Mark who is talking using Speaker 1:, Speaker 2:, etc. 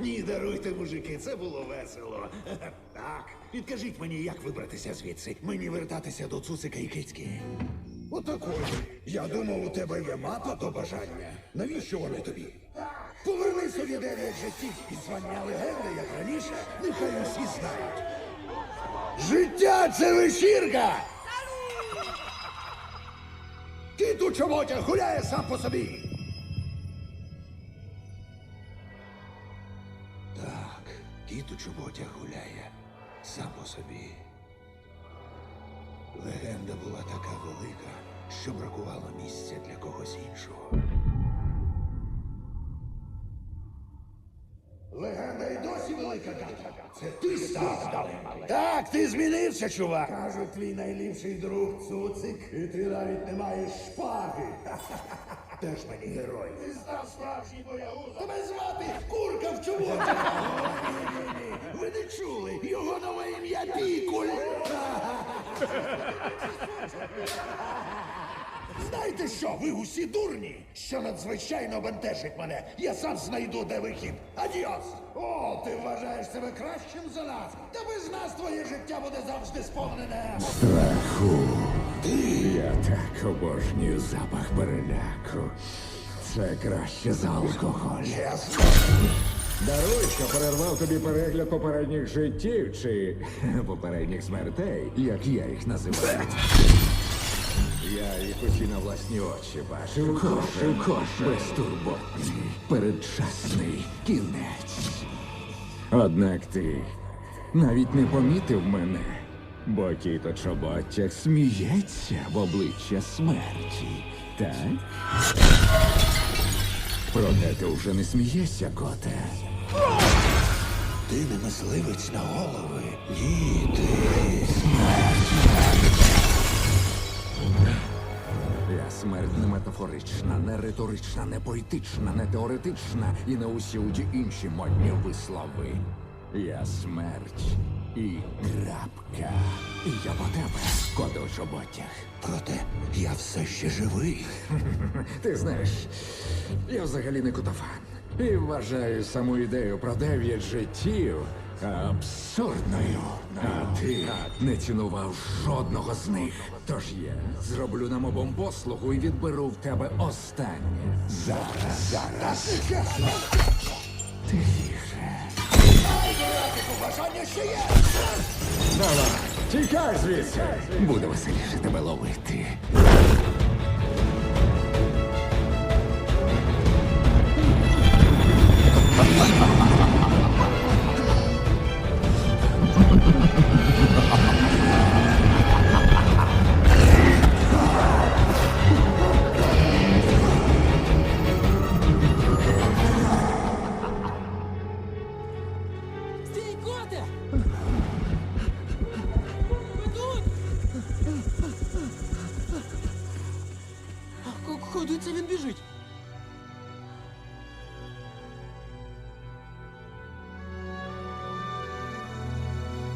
Speaker 1: Ні, даруйте, мужики, це було весело. Так, підкажіть мені, як вибратися звідси. Мені вертатися до Цуцика і Кицьки.
Speaker 2: Отакої. Я думав, у тебе є мапа до бажання. Навіщо вони тобі? Поверни собі дев'ять життів і звання легенди, як раніше, нехай усі знають. Життя це вечірка! Кіт у чоботях гуляє сам по собі.
Speaker 1: Кіт у чоботях гуляє сам по собі. Легенда була така велика, що бракувало місця для когось іншого.
Speaker 2: Легенда й досі велика дата. Це ти став давним. Так, ти змінився, чувак. Кажуть, твій найліпший друг Цуцик, і ти навіть не маєш шпаги.
Speaker 1: Теж мені герой.
Speaker 2: Ти став справжній боягуз. Тебе звати курка в чоботях. Не чули? Його нове ім'я Пікуль. Знаєте що, ви усі дурні, що надзвичайно бентежить мене. Я сам знайду, де вихід. Адіос! О, ти вважаєш себе кращим за нас? Та без нас твоє життя буде завжди сповнене.
Speaker 3: Страху. Я так обожнюю запах переляку. Це краще за алкоголь.
Speaker 2: Ясно.
Speaker 3: Даруй, що перервав тобі перегляд попередніх життів чи попередніх смертей, як я їх називаю. Я їх усі на власні очі бачив. Кошив, кошив. Безтурботний, передчасний кінець. Однак ти навіть не помітив мене, бо кіто чоботяг сміється в обличчя смерті. Так? Проте ти вже не смієшся, коте.
Speaker 1: Ти не мисливець на голови. Ні, ти.
Speaker 3: Я смерть не метафорична, не риторична, не поетична, не теоретична і не усюді інші модні вислови. Я смерть і крапка. І я по тебе, коти у чоботях.
Speaker 1: Проте я все ще живий.
Speaker 3: Ти знаєш, я взагалі не кутофан. І вважаю саму ідею про дев'ять життів абсурдною. А ти не цінував жодного з них. Тож я зроблю нам обом послугу і відберу в тебе останнє. Зараз, зараз. Тихіше. Давай, тікай звідси. Буде веселіше тебе ловити.
Speaker 4: Куди це він біжить?